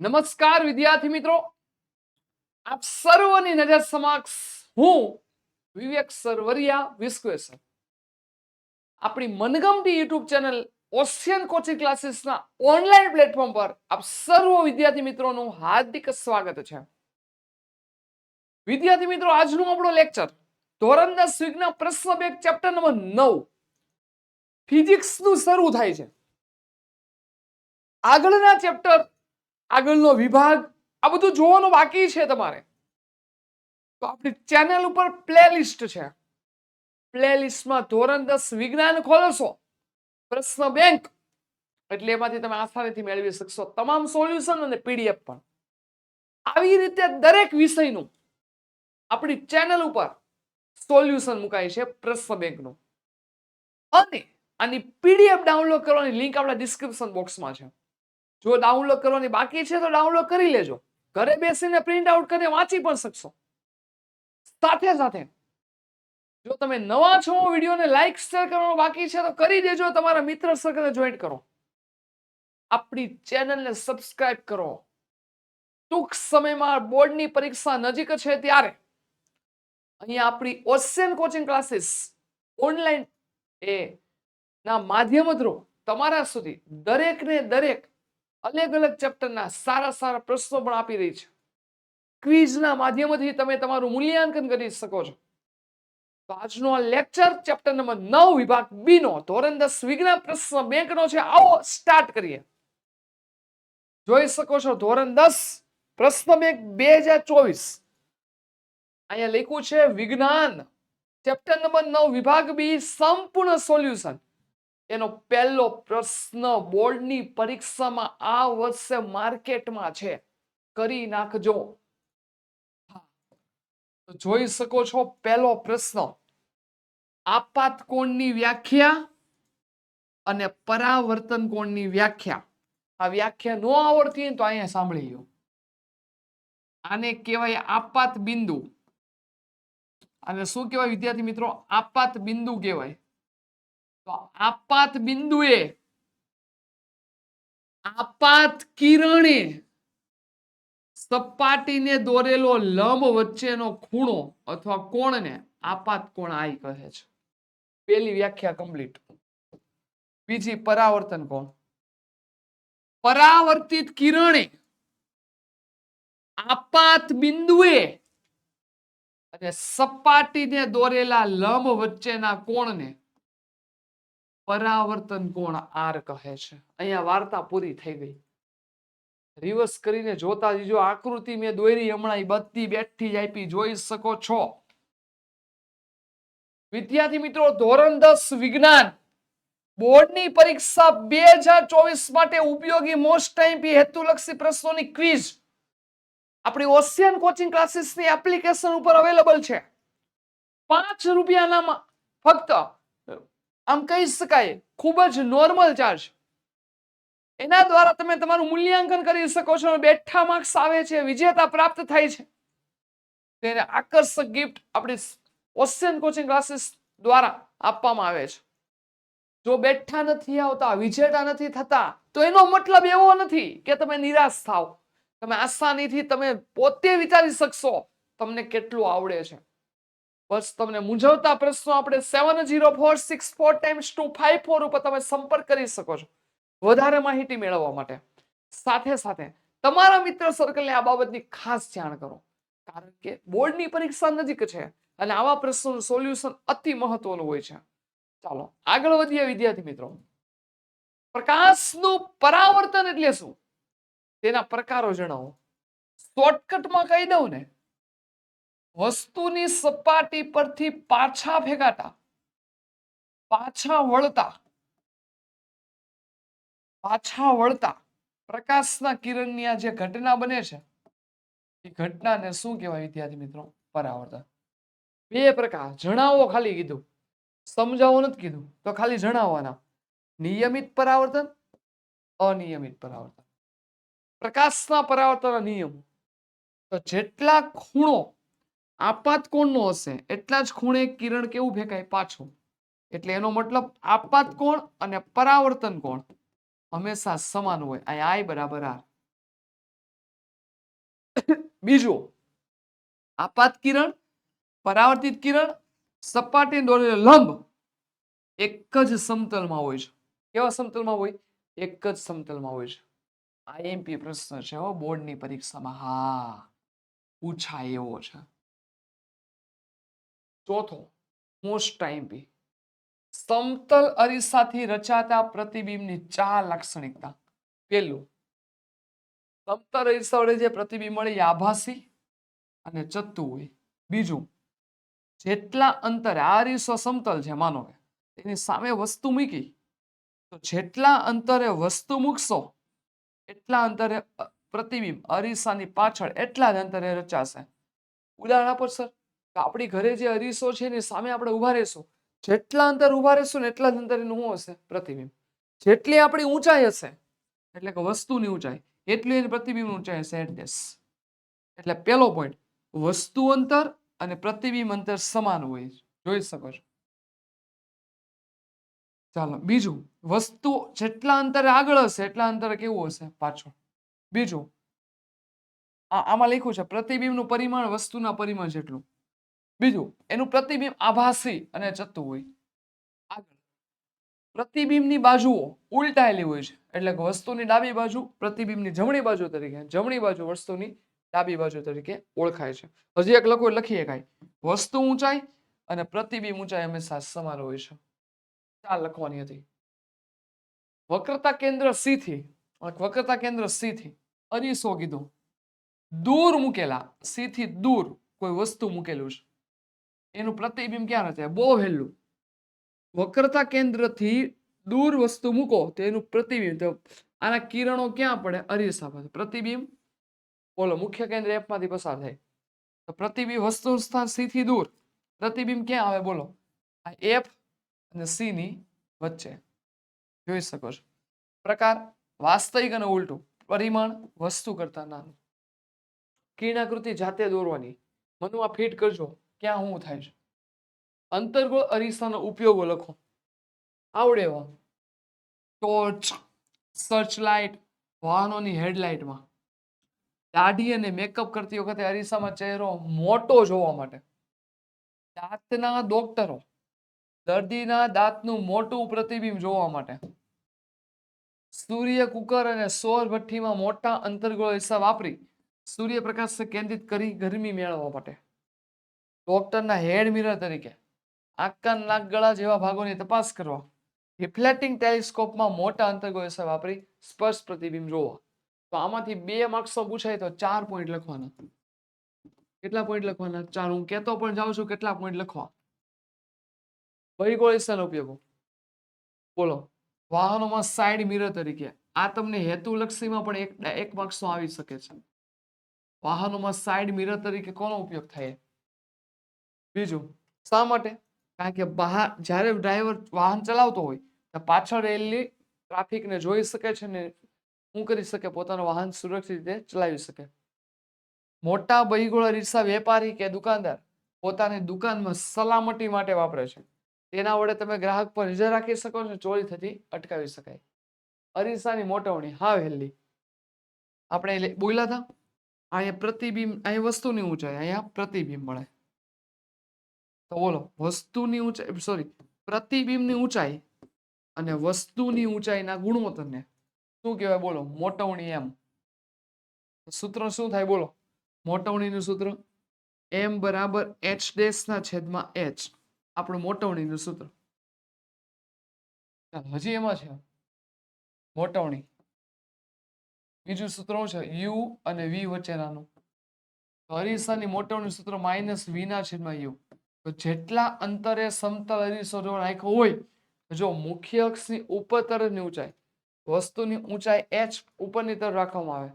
નમસ્કાર વિદ્યાર્થી મિત્રો. આપ સર્વની નજર સમક્ષ હું વિવેક સરવરિયા વિશ્વેસર આપણી મનગમતી યુટ્યુબ ચેનલ ઓશિયન કોચિંગ ક્લાસીસના ઓનલાઈન પ્લેટફોર્મ પર આપ સર્વ વિદ્યાર્થી મિત્રોનું હાર્દિક સ્વાગત છે. વિદ્યાર્થી મિત્રો, આજનું આપણો લેક્ચર ધોરણ દસ વિજ્ઞાન પ્રશ્ન બે ચેપ્ટર નંબર નવ. ફિઝિક્સનું શરૂ થાય છે. આગળના ચેપ્ટર આગળનો વિભાગ, આ બધું જોવાનું બાકી છે તમારે. તો આપણી ચેનલ ઉપર પ્લેલિસ્ટ છે. પ્લેલિસ્ટમાં ધોરણ દસ વિજ્ઞાન ખોલશો. પ્રશ્ન બેંક એટલે એમાંથી તમે આસાનીથી મેળવી શકશો તમામ સોલ્યુશન અને પીડીએફ પણ. આવી રીતે દરેક વિષયનું આપણી ચેનલ ઉપર સોલ્યુશન મુકાય છે પ્રશ્ન બેંકનું અને આની પીડીએફ ડાઉનલોડ કરવાની લિંક આપણા ડિસ્ક્રિપ્શન બોક્સમાં છે. જો ડાઉનલોડ કરવાની બાકી છે તો ડાઉનલોડ કરી લેજો. ઘરે બેસીને પ્રિન્ટ આઉટ કરીને વાંચી પણ શકશો. સાથે સાથે જો તમે નવા છો, વિડીયોને લાઈક શેર કરવાનો બાકી છે તો કરી દેજો. તમારા મિત્ર સર્કલને જોઈન્ટ કરો. આપણી ચેનલને સબસ્ક્રાઇબ કરો. ટૂંક સમયમાં બોર્ડની પરીક્ષા નજીક છે ત્યારે અહીંયા આપણી ઓશિયન કોચિંગ ક્લાસીસ ઓનલાઈન એ ના માધ્યમ થ્રુ તમારા સુધી દરેકને દરેક અલગ અલગ ચેપ્ટરના સારા સારા પ્રશ્નો પણ આપી રહી છે. ક્વિઝના માધ્યમથી તમે તમારું મૂલ્યાંકન કરી શકો છો. તો આજનો આ લેક્ચર ચેપ્ટર નંબર નવ વિભાગ બી નો ધોરણ દસ વિજ્ઞાન પ્રશ્ન બેંક નો છે. આવો સ્ટાર્ટ કરીએ. જોઈ શકો છો ધોરણ દસ પ્રશ્ન બેંક બે હજાર ચોવીસ. અહીંયા લખ્યું છે વિજ્ઞાન. ચેપ્ટર નંબર નવ વિભાગ બી સંપૂર્ણ સોલ્યુશન એનો પહેલો પ્રશ્ન બોર્ડની પરીક્ષામાં આ વર્ષે માર્કેટમાં છે. કરી નાખજો. જોઈ શકો છો પહેલો પ્રશ્ન. આપાત કોણની વ્યાખ્યા અને પરાવર્તન કોણની વ્યાખ્યા. આ વ્યાખ્યા નો આવડતી તો અહીંયા સાંભળી લો આને કહેવાય આપાત બિંદુ. અને શું કહેવાય વિદ્યાર્થી મિત્રો? આપાત બિંદુ કહેવાય. તો આપાત બિંદુએ, આપાત કિરણે સપાટીને દોરેલો લંબ વચ્ચેનો ખૂણો અથવા કોણને આપાત કોણ આઈ કહે છે? પેલી વ્યાખ્યા કમ્પ્લીટ બીજી પરાવર્તન કોણ? પરાવર્તિત કિરણે આપાત બિંદુએ અને સપાટીને દોરેલા લંબ વચ્ચેના કોણને પરાવર્તન કોણ આર કહે છે? અહીંયા વાર્તા પૂરી થઈ ગઈ. રિવર્સ કરીને જોતા જજો આકૃતિ મેં દોરી હમણાં બધી બેઠી જ આપી, જોઈ શકો છો. વિદ્યાર્થી મિત્રો, ધોરણ દસ વિજ્ઞાન. બોર્ડની પરીક્ષા બે હજાર ચોવીસ માટે ઉપયોગી મોસ્ટ ટાઈમ હેતુલક્ષી પ્રશ્નોની ક્વિઝ આપણી ઓશિયન કોચિંગ ક્લાસીસની એપ્લિકેશન ઉપર અવેલેબલ છે. પાંચ રૂપિયાના ફક્ત આમ કહી શકાય. ખૂબ જ નોર્મલ ચાર્જ એના દ્વારા તમે તમારું મૂલ્યાંકન કરી શકો છો બેઠા માર્ક્સ આવે છે, વિજેતા પ્રાપ્ત થાય છે. તેને આકર્ષક ગિફ્ટ આપણી ઓશિયન કોચિંગ ક્લાસીસ દ્વારા આપવામાં આવે છે. જો બેઠા નથી આવતા, વિજેતા નથી થતા, તો એનો મતલબ એવો નથી કે તમે નિરાશ થાવ તમે આસાનીથી તમે પોતે વિચારી શકશો તમને કેટલું આવડે છે. બસ તમને મૂંઝવતા પ્રશ્નો આપણે seven zero four six four times two five four ઉપર તમે સંપર્ક કરી શકો છો વધારે માહિતી મેળવવા માટે. સાથે સાથે તમારા મિત્ર સર્કલને આ બાબતની ખાસ જાણ કરો. કારણ કે બોર્ડની પરીક્ષા નજીક છે અને આવા પ્રશ્નોનું સોલ્યુશન અતિ મહત્વનું હોય છે. ચાલો, આગળ વધીએ વિદ્યાર્થી મિત્રો. પ્રકાશનું પરાવર્તન એટલે શું? તેના પ્રકારો જણાવો. શોર્ટકટમાં કહી દઉં ને વસ્તુની સપાટી પરથી પાછા ફેંકાતા પાછા વળતા પાછા વળતા, પ્રકાશના કિરણની આ જે ઘટના બને છે, એ ઘટનાને શું કહેવાય વિદ્યાર્થી મિત્રો? પરાવર્તન. બે પ્રકાર. જણાવો ખાલી કીધું. સમજાવો નથી કીધું. તો ખાલી જણાવવાના. નિયમિત પરાવર્તન, અનિયમિત પરાવર્તન. પ્રકાશના પરાવર્તનના નિયમો. તો જેટલા ખૂણો આપાત કોણનો હશે? એટલા જ ખૂણે કિરણ કેવું ફેંકાય? પાછું. એટલે એનો મતલબ આપાત કોણ અને પરાવર્તન કોણ? હંમેશા સમાન હોય. અહીં બરાબર આર. બીજું. આપાત કિરણ, પરાવર્તિત કિરણ, સપાટી દોરેલો લંબ એક જ સમતલમાં હોય છે. કેવા સમતલમાં હોય? એક જ સમતલમાં હોય છે. આઈએમપી પ્રશ્ન છે હો બોર્ડની પરીક્ષામાં. હા. પૂછાય એવો છે. ચોથો મોસ્ટ આઈએમપી સમતલ અરીસાથી રચાતા પ્રતિબિંબની ચાર લાક્ષણિકતા. પેલું, સમતલ અરીસા વડે જે પ્રતિબિંબ મળે એ આભાસી અને ચત્તુ હોય. બીજું, જેટલા અંતરે આ અરીસો સમતલ છે, માનો કે એની સામે વસ્તુ મૂકી, તો જેટલા અંતરે વસ્તુ મૂકશો, એટલા અંતરે પ્રતિબિંબ અરીસાની પાછળ એટલા જ અંતરે રચાશે. ઉદાહરણ આપો, સર. કે આપણી ઘરે જે અરીસો છે એની સામે આપણે ઊભા રહેશું. જેટલા અંતર ઊભા રહેશું ને એટલા જ અંતર એનું શું હશે? પ્રતિબિંબ. જેટલી આપણી ઊંચાઈ હશે, એટલે કે વસ્તુની ઊંચાઈ, એટલી એની પ્રતિબિંબ ઊંચાઈ હશે એડ્રેસ એટલે પેલો પોઈન્ટ વસ્તુ અંતર અને પ્રતિબિંબ અંતર સમાન હોય. જોઈ શકો છો? ચાલો, બીજું, વસ્તુ જેટલા અંતરે આગળ હશે, એટલા અંતરે કેવું હશે? પાછળ. બીજું આમાં લખ્યું છે, પ્રતિબિંબનું પરિમાણ વસ્તુના પરિમાણ જેટલું. બીજું, એનું પ્રતિબિંબ આભાસી અને ચતુ હોય. આગળ. પ્રતિબિંબની બાજુઓ ઉલટાયેલી હોય છે. એટલે કે વસ્તુની ડાબી બાજુ પ્રતિબિંબની જમણી બાજુ તરીકે, જમણી બાજુ વસ્તુની ડાબી બાજુ તરીકે ઓળખાય છે. હજી એક લખો, લખીએ કાંઈ. વસ્તુ ઊંચાઈ અને પ્રતિબિંબ ઊંચાઈ હંમેશા સમાન હોય છે. ચાલ લખવાની હતી. વક્રતા કેન્દ્ર સી થી, વક્રતા કેન્દ્ર સી થી અરીસો કીધું. દૂર મૂકેલા સી થી દૂર કોઈ વસ્તુ મૂકેલું છે. એનું પ્રતિબિંબ ક્યાં રચાય બહુ વહેલું વક્રતા કેન્દ્રથી દૂર વસ્તુ મૂકો, તો એનું પ્રતિબિંબ આના કિરણો ક્યાં પડે? અરીસા પાસે પ્રતિબિંબ, બોલો, મુખ્ય કેન્દ્ર એફમાંથી પસાર થાય. તો પ્રતિબિંબ વસ્તુ સ્થાનથી દૂર. પ્રતિબિંબ ક્યાં આવે? બોલો. આ એફ અને સી ની વચ્ચે. જોઈ શકો છો. પ્રકાર, વાસ્તવિક અને ઉલટું. પરિમાણ, વસ્તુ કરતા નાનું. કિરણાકૃતિ જાતે દોરવાની. મનમાં ફિટ કરજો. ક્યાં શું થાય છે? અંતર્ગોળ અરીસાનો ઉપયોગો લખો. આવડે એવા ટોર્ચ સર્ચ લાઇટ વાહનોની હેડલાઇટમાં દાઢી અને મેકઅપ કરતી વખતે અરીસામાં ચહેરો મોટો જોવા માટે. દાંતના ડોક્ટરો દર્દીના દાંતનું મોટું પ્રતિબિંબ જોવા માટે. સૂર્ય કુકર અને સૌર ભઠ્ઠીમાં મોટા અંતર્ગોળ હિસ્સા વાપરી સૂર્યપ્રકાશ કેન્દ્રિત કરી ગરમી મેળવવા માટે. ડોક્ટરના હેડ મિરર તરીકે આંખ નાક ગળા જેવા ભાગોની તપાસ કરવા. રિફ્લેક્ટિંગ ટેલિસ્કોપમાં મોટા અંતર્ગોળ અરીસા વાપરી સ્પર્શ પ્રતિબિંબ જોવા. તો આમાંથી બે માર્ક્સો પૂછાય તો ચાર પોઈન્ટ લખવાના. કેટલા પોઈન્ટ લખવાના? ચાર. હું કહેતો પણ જાઉં છું કેટલા પોઈન્ટ લખવા? વૈગોળિસ્તાન ઉપયોગો. બોલો. વાહનોમાં સાઈડ મિરર તરીકે. આ તમને હેતુલક્ષીમાં પણ એક એક માર્ક્સનો આવી શકે છે. વાહનોમાં સાઈડ મિરર તરીકે કોનો ઉપયોગ થાય? બીજું, શા માટે? કારણ કે બહાર, જ્યારે ડ્રાઈવર વાહન ચલાવતો હોય, તો પાછળ રહેલી ટ્રાફિકને જોઈ શકે છે ને શું કરી શકે? પોતાનું વાહન સુરક્ષિત રીતે ચલાવી શકે. મોટા બહીગોળા રીક્ષા વેપારી કે દુકાનદાર પોતાની દુકાનમાં સલામતી માટે વાપરે છે. તેના વડે તમે ગ્રાહક પર નજર રાખી શકો છો, ચોરી થતી અટકાવી શકાય. અરીસાની મોટવણી હા વહેલી આપણે બોલ્યા હતા? અહીંયા પ્રતિબિંબ, અહીંયા વસ્તુની ઊંચાઈ, અહીંયા પ્રતિબિંબ મળે. તો બોલો, વસ્તુની ઊંચાઈ સોરી પ્રતિબિંબની ઊંચાઈ અને વસ્તુની ઊંચાઈના ગુણોત્તરને શું કહેવાય બોલો, મોટવણી એમ. સૂત્ર શું થાય બોલો, મોટવણીનું સૂત્ર એમ બરાબર એચ ડેશના છેદમાં એચ, આપણું મોટવણીનું સૂત્ર. હજી એમાં છે. મોટવણી. બીજું સૂત્ર છે? યુ અને વી વચ્ચેનાનું. તો અરીસાની મોટવણી સૂત્ર માઇનસ વી ના છેદમાં યુ. તો જેટલા અંતરે સમતલ અરીસો જો રાખ્યો હોય જો મુખ્ય અક્ષની ઉપર તરફની ઊંચાઈ, વસ્તુની ઊંચાઈ એચ ઉપરની તરફ રાખવામાં આવે.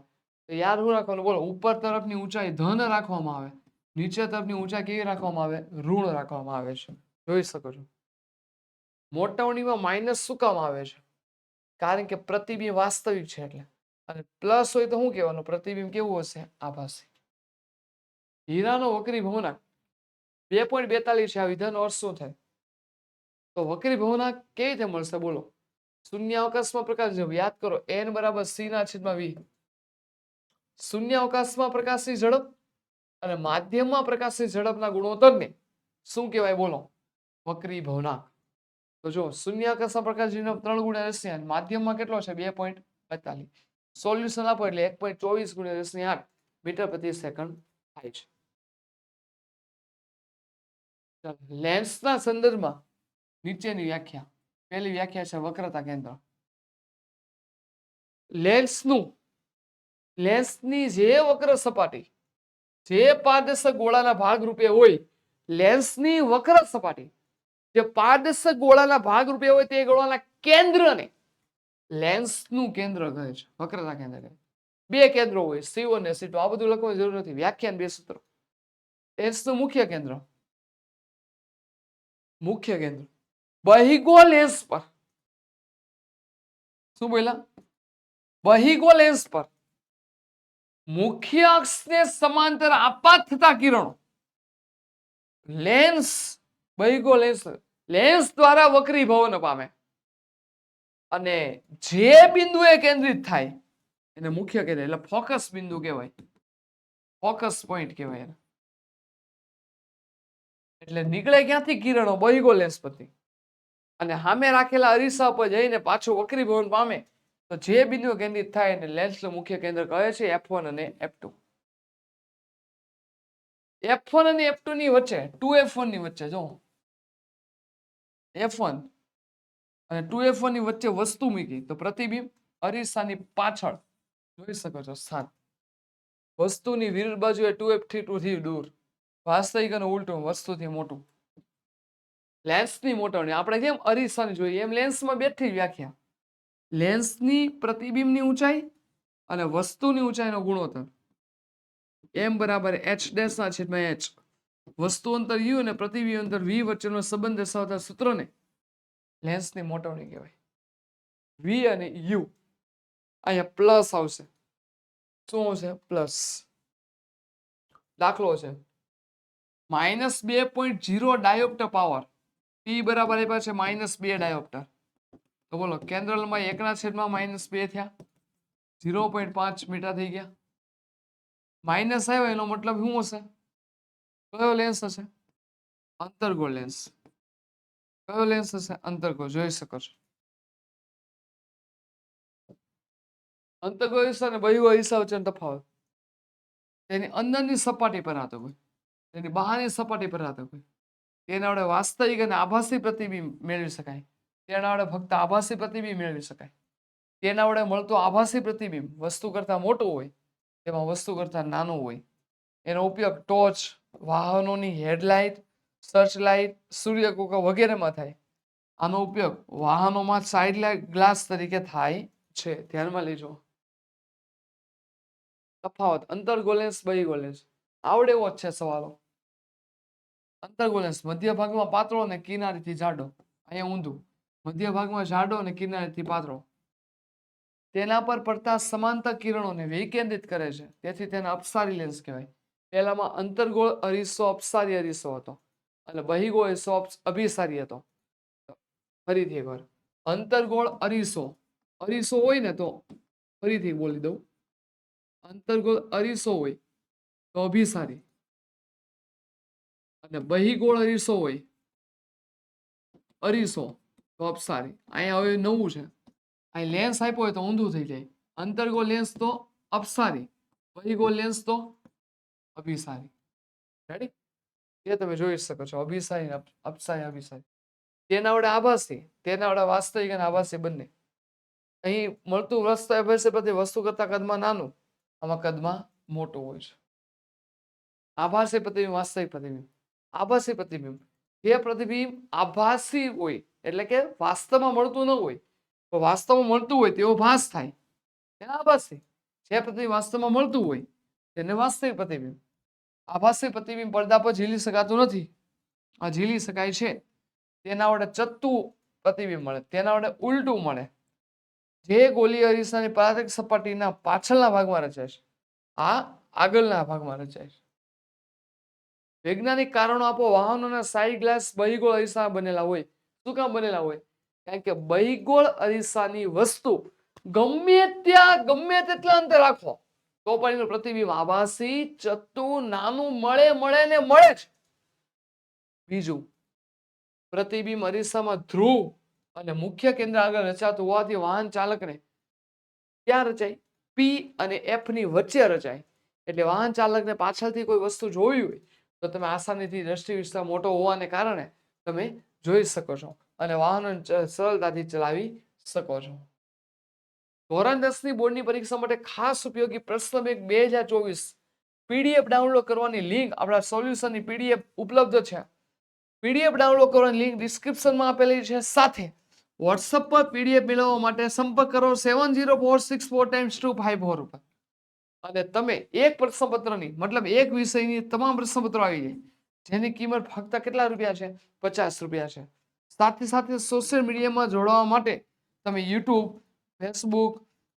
તો યાદ શું રાખવાનું, બોલો, ઉપર તરફની ઊંચાઈ ધન રાખવામાં આવે, નીચે તરફની ઊંચાઈ કેવી રાખવામાં આવે? ઋણ રાખવામાં આવે છે. જોઈ શકો છો. મોટવણીમાં માઇનસ શું કામ આવે છે? કારણ કે પ્રતિબિંબ વાસ્તવિક છે એટલે. અને પ્લસ હોય તો શું કહેવાનું? પ્રતિબિંબ કેવું હશે? આભાસી. હીરાનો વકરી ભવનાક બે પોઈન્ટ બેતાલીસ છે. આ વિધાનનો અર્થ શું થાય? તો વક્રી ભવનાક કેવી રીતે મળશે? બોલો. શૂન્ય અવકાશમાં પ્રકાશ યાદ કરો, એન બરાબર સી ના છેદમાં વી. શૂન્યાવકાશમાં પ્રકાશની ઝડપ અને માધ્યમમાં પ્રકાશની ઝડપના ગુણોત્તરને શું કહેવાય? બોલો. વક્રી ભવનાક તો જો શૂન્યાવકાશમાં પ્રકાશની ઝડપ ત્રણ ગુણ્યા રસની આઠ. માધ્યમમાં કેટલો છે? બે પોઈન્ટ બેતાલીસ. સોલ્યુશન આપો એટલે એક પોઈન્ટ ચોવીસ ગુણ્યા રસની આઠ. મીટર પ્રતિ સેકન્ડ થાય છે. લેન્સના સંદર્ભમાં નીચેની વ્યાખ્યા, પહેલી વ્યાખ્યા છે વક્રતા કેન્દ્ર. લેન્સનું, લેન્સની જે વક્ર સપાટી, જે પારદર્શક ગોળાના ભાગ રૂપે હોય, લેન્સની વક્ર સપાટી, જે પારદર્શક ગોળાના ભાગ રૂપે હોય તે ગોળાના કેન્દ્રને લેન્સનું કેન્દ્ર કહે છે, વક્રતા કેન્દ્ર કહે બે કેન્દ્રો હોય સી વન ને સી ટુ આ બધું લખવાની જરૂર નથી, વ્યાખ્યાન બે સૂત્રો. લેન્સનું મુખ્ય કેન્દ્ર મુખ્ય કેન્દ્ર. બહિગો પર. શું બોલ્યા? બહિગો પર. મુખ્ય અક્ષને સમાંતર આપાત થતા કિરણો. લેન્સ, બહિગો લેન્સ લેન્સ દ્વારા વક્રી ભવન પામે. અને જે બિંદુએ કેન્દ્રિત થાય, એને મુખ્ય કેન્દ્ર, એટલે ફોકસ બિંદુ કહેવાય. ફોકસ પોઈન્ટ કહેવાય એને. એટલે નીકળે ક્યાંથી કિરણો? બહિગો લેન્સ પરથી અને સામે રાખેલા અરીસા પર જઈને પાછું વક્રી ભવન પામે તો જે બિંદુ કેન્દ્રિત થાય એને લેન્સનું મુખ્ય કેન્દ્ર કહે છે એફ વન અને એફ ટુ એફ વન અને એફ ટુ ની વચ્ચે ટુ એફ વનની વચ્ચે, જો. એફ વન અને ટુ એફ વનની વચ્ચે વસ્તુ મૂકી તો પ્રતિબિંબ અરીસાની પાછળ. જોઈ શકો છો સ્થાન વસ્તુની વિરુદ્ધ બાજુએ ટુ એફથી ટુ થી દૂર. વાસ્તવિક અને ઉલટું, વસ્તુથી મોટું. લેન્સની મોટવણી. આપણે કેમ અરીસાની જોઈએ? એમ લેન્સમાં બેઠી વ્યાખ્યા. લેન્સની પ્રતિબિંબની ઊંચાઈ અને વસ્તુની ઊંચાઈનો ગુણોત્તર. એમ બરાબર એચ ડેશના છેદમાં એચ. વસ્તુ અંતર યુ અને પ્રતિબિંબ અંતર વી વચ્ચેનો સંબંધ દર્શાવતા સૂત્રને લેન્સની મોટવણી કહેવાય. વી અને યુ. અહીંયા પ્લસ આવશે. શું આવશે? પ્લસ. દાખલો છે. માઇનસ બે point zero dioptre power. P બરાબર આપ્યા છે માઇનસ બે ડાયોપ્ટર. તો બોલો, કેન્દ્રલમાં એકના છેદમાં માઇનસ બે થયા. ઝીરો પોઈન્ટ પાંચ મીટર થઈ ગયા. માઇનસ આવ્યો, એનો મતલબ શું હશે? કયો લેન્સ હશે? અંતર્ગોળ લેન્સ કયો લેન્સ હશે? અંતર્ગોળ, જોઈ શકો છો. અંતર્ગોળ અરીસા અને બહિર્ગોળ અરીસા વચ્ચેનો તફાવત. તેની અંદરની સપાટી પર આતો હોય તેની બહારની સપાટી પર રહેતો હોય તેના વડે વાસ્તવિક અને આભાસી પ્રતિબિંબ મેળવી શકાય. તેના વડે ફક્ત આભાસી પ્રતિબિંબ મેળવી શકાય. તેના વડે મળતું આભાસી પ્રતિબિંબ વસ્તુ કરતાં મોટું હોય, તેમાં વસ્તુ કરતાં નાનું હોય. એનો ઉપયોગ ટોર્ચ, વાહનોની હેડલાઇટ સર્ચ લાઇટ સૂર્યકુકા વગેરેમાં થાય. આનો ઉપયોગ વાહનોમાં સાઇડ ગ્લાસ તરીકે થાય છે. ધ્યાનમાં લેજો. તફાવત અંતર્ગોલેન્સ બહિગોલેન્સ આવડે એવો જ છે સવાલો. અંતર્ગોલેન્સ મધ્ય ભાગમાં પાતળો અને કિનારીથી જાડો. અહીંયા ઊંધું. મધ્ય ભાગમાં જાડો અને કિનારીથી પાતળો તેના પર પડતા સમાંતર કિરણોને વિકેન્દ્રિત કરે છે. તેથી તેને અપસારી લેન્સ કહેવાય. પહેલામાં અંતર્ગોળ અરીસો, અપસારી અરીસો હતો. અને બહિગોળ અરીસો અભિસારી હતો. ફરીથી એકવાર. અંતર્ગોળ અરીસો. અરીસો હોય ને તો ફરીથી બોલી દઉં. અંતર્ગોળ અરીસો હોય તો અભિસારી. અને બહિગોળ અરીસો હોય. અરીસો, તો અપસારી અહીંયા હવે નવું છે. અહીં લેન્સ આપ્યો હોય તો ઊંધું થઈ જાય. અંતર્ગોળ લેન્સ તો અપસારી બહિગોળ લેન્સ તો અભિસારી. રેડી એ તમે જોઈ શકો છો. અભિસારી અપસારી, અભિસારી. તેના વડે આભાસી. તેના વડે વાસ્તવિક અને આભાસી બંને. અહીં મળતું વસ્તુ અભ્યાસ પ્રતિ વસ્તુ કરતા કદમાં નાનું. આમાં કદમાં મોટું હોય છે. આભાસી પ્રતિબિંબ વાસ્તવિક પ્રતિબિંબ આભાસી પ્રતિબિંબ. જે પ્રતિબિંબ આભાસી હોય, એટલે કે વાસ્તવમાં મળતું ન હોય વાસ્તવમાં મળતું હોય તેવો ભાસ થાય. એને આભાસી. જે પ્રતિબિંબ વાસ્તવમાં મળતું હોય, તેને વાસ્તવિક પ્રતિબિંબ. આભાસી પ્રતિબિંબ પડદા પર ઝીલી શકાતું નથી. આ ઝીલી શકાય છે. તેના વડે ચત્તું પ્રતિબિંબ મળે, તેના વડે ઉલટું મળે. જે ગોલી અરીસાની પારદર્શક સપાટીના પાછળના ભાગમાં રચાય છે, આ આગળના ભાગમાં રચાય છે. વૈજ્ઞાનિક કારણો આપો, વાહનોના સાઈ ગ્લાસ બહિગોળ અરીસા બનેલા હોય. શું કામ બનેલા હોય? કારણ કે બહિગોળ અરીસાની વસ્તુ ગમે ત્યાં, ગમે તેટલા અંતર રાખો, તો પણ એનું પ્રતિબિંબ આભાસી ચતું નાનું, મળે મળે ને મળે જ. બીજું, પ્રતિબિંબ અરીસામાં ધ્રુવ અને મુખ્ય કેન્દ્ર આગળ રચાતું હોવાથી વાહન ચાલકને ક્યાં રચાય? પી અને એફની વચ્ચે રચાય. એટલે વાહન ચાલકને પાછળથી કોઈ વસ્તુ જોવી હોય તો તમે આસાનીથી દ્રષ્ટિ વિસ્તાર મોટો હોવાને કારણે તમે જોઈ શકો છો અને વાહનો સરળતાથી ચલાવી શકો છો. ધોરણ દસની બોર્ડની પરીક્ષા માટે ખાસ ઉપયોગી પ્રશ્ન બેંક બે હજાર ચોવીસ. પીડીએફ ડાઉનલોડ કરવાની લિંક આપણા સોલ્યુશનની પીડીએફ ઉપલબ્ધ છે. પીડીએફ ડાઉનલોડ કરવાની લિંક ડિસ્ક્રિપ્શનમાં આપેલી છે. સાથે વોટ્સઅપ પર પીડીએફ મેળવવા માટે સંપર્ક કરો seven zero four six four times two five four ઉપર. અને તમે એક પ્રશ્નપત્રની મતલબ એક વિષયની તમામ પ્રશ્નપત્રો આવી જાય. જેની કિંમત ફક્ત કેટલા રૂપિયા છે? પચાસ રૂપિયા છે. સાથે સાથે સોશિયલ મીડિયામાં જોડાવા માટે તમે યુટ્યુબ ફેસબુક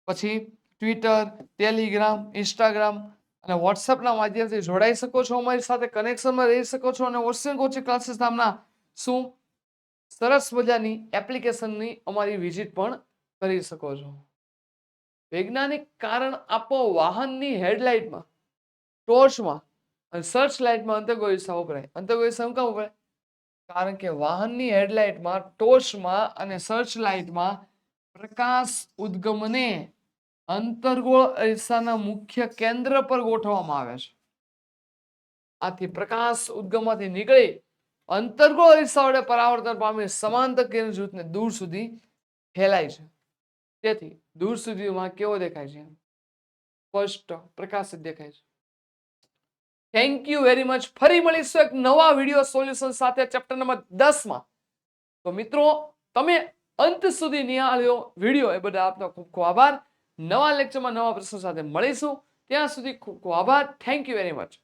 પછી ટ્વિટર ટેલિગ્રામ ઇન્સ્ટાગ્રામ અને વોટ્સએપના માધ્યમથી જોડાઈ શકો છો. અમારી સાથે કનેક્શનમાં રહી શકો છો અને ઓશિયન કોચિંગ ક્લાસીસ નામના શું સરસ મજાની એપ્લિકેશનની અમારી વિઝિટ પણ કરી શકો છો. વૈજ્ઞાનિક કારણ આપો વાહનની હેડલાઇટમાં, ટોર્ચમાં અને સર્ચ લાઇટમાં અંતર્ગોહિસા વપરાય. અંતર્ગોહિસા શું વપરાય? કારણ કે વાહનની હેડલાઇટમાં, ટોર્ચમાં અને સર્ચ લાઇટમાં પ્રકાશ ઉદ્ગમને અંતર્ગોળ અરીસાના મુખ્ય કેન્દ્ર પર ગોઠવવામાં આવે છે. આથી પ્રકાશ ઉદ્ગમમાંથી નીકળી અંતર્ગોળ અરીસા વડે પરાવર્તન પામી સમાંતર કિરણ જૂથને દૂર સુધી ફેલાય છે. તેથી દૂર સુધીમાં કેવો દેખાય છે સ્પષ્ટ પ્રકાશિત દેખાય છે થેન્ક યુ વેરી મચ ફરી મળીશું એક નવા વીડિયો સોલ્યુશન સાથે ચેપ્ટર નંબર દસમાં તો મિત્રો તમે અંત સુધી નિહાળ્યો વીડિયો એ બધા આપનો ખૂબ ખૂબ આભાર નવા લેક્ચરમાં નવા પ્રશ્નો સાથે મળીશું ત્યાં સુધી ખૂબ ખૂબ આભાર થેન્ક યુ વેરી મચ